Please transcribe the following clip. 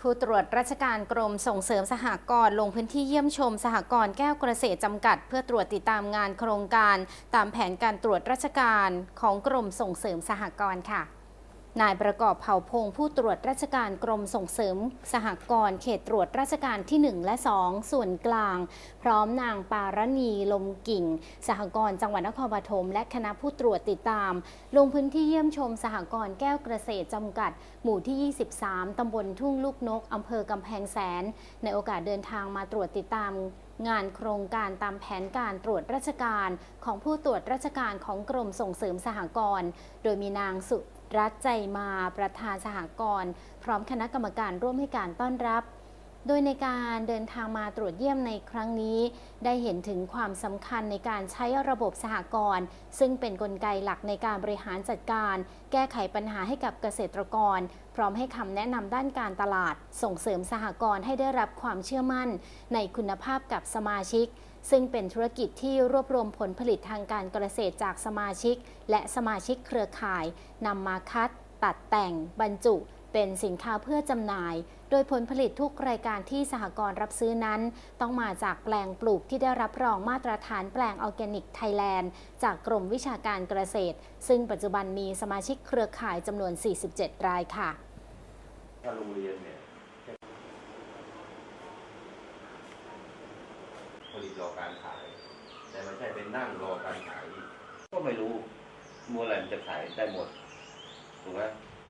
ผู้ตรวจราชการกรมส่งเสริมสหกรณ์ลงพื้นที่เยี่ยมชม สหกรณ์แก้วเกษตรจำกัด เพื่อตรวจติดตามงานโครงการ ตามแผนการตรวจราชการของกรมส่งเสริมสหกรณ์ค่ะ นายประกอบเผ่าพงผู้ตรวจราชการกรมส่งเสริม สหกรณ์เขตตรวจราชการที่ 1 และ 2 ส่วนกลาง พร้อมนางปารณีลมกิ่ง สหกรณ์จังหวัดนครปฐมและคณะผู้ตรวจติดตาม ลงพื้นที่เยี่ยมชมสหกรณ์แก้วเกษตรจำกัด หมู่ที่ 23 ตำบลทุ่งลูกนกอำเภอกำแพงแสน ในโอกาสเดินทางมาตรวจติดตามงานโครงการตามแผนการตรวจราชการของผู้ตรวจราชการของกรมส่งเสริมสหกรณ์ โดยมีนางสุ รัฐใจมาประธานสหกรณ์พร้อมคณะกรรมการร่วมให้การต้อนรับ โดยในการเดินทางมาตรวจเยี่ยมในครั้งนี้ ได้เห็นถึงความสำคัญในการใช้ระบบสหกรณ์ซึ่งเป็นนกลไกหลักในการบริหารจัดการ แก้ไขปัญหาให้กับเกษตรกร พร้อมให้คำแนะนำด้านการตลาด ส่งเสริมสหกรณ์ให้ได้รับความเชื่อมั่น ในคุณภาพกับสมาชิก ซึ่งเป็นธุรกิจที่รวบรวมผลผลิตทางการเกษตรจากสมาชิก และสมาชิกเครือข่ายนำมาคัด ตัดแต่งบรรจุเป็นสินค้าเพื่อจำหน่าย โดยผลผลิตทุกรายการที่สหกรณ์รับซื้อนั้น ต้องมาจากแปลงปลูกที่ได้รับรองมาตรฐานแปลงออร์แกนิกไทยแลนด์ จากกรมวิชาการเกษตร ซึ่งปัจจุบันมีสมาชิกเครือข่ายจำนวน 47 รายค่ะถ้าโรงเรียนเนี่ยผลิตรอการขาย แต่ไม่ใช่เป็นนั่งรอการขายกก็ไม่รู้มัวอะไรมันจะขายได้หมด ถูกไหม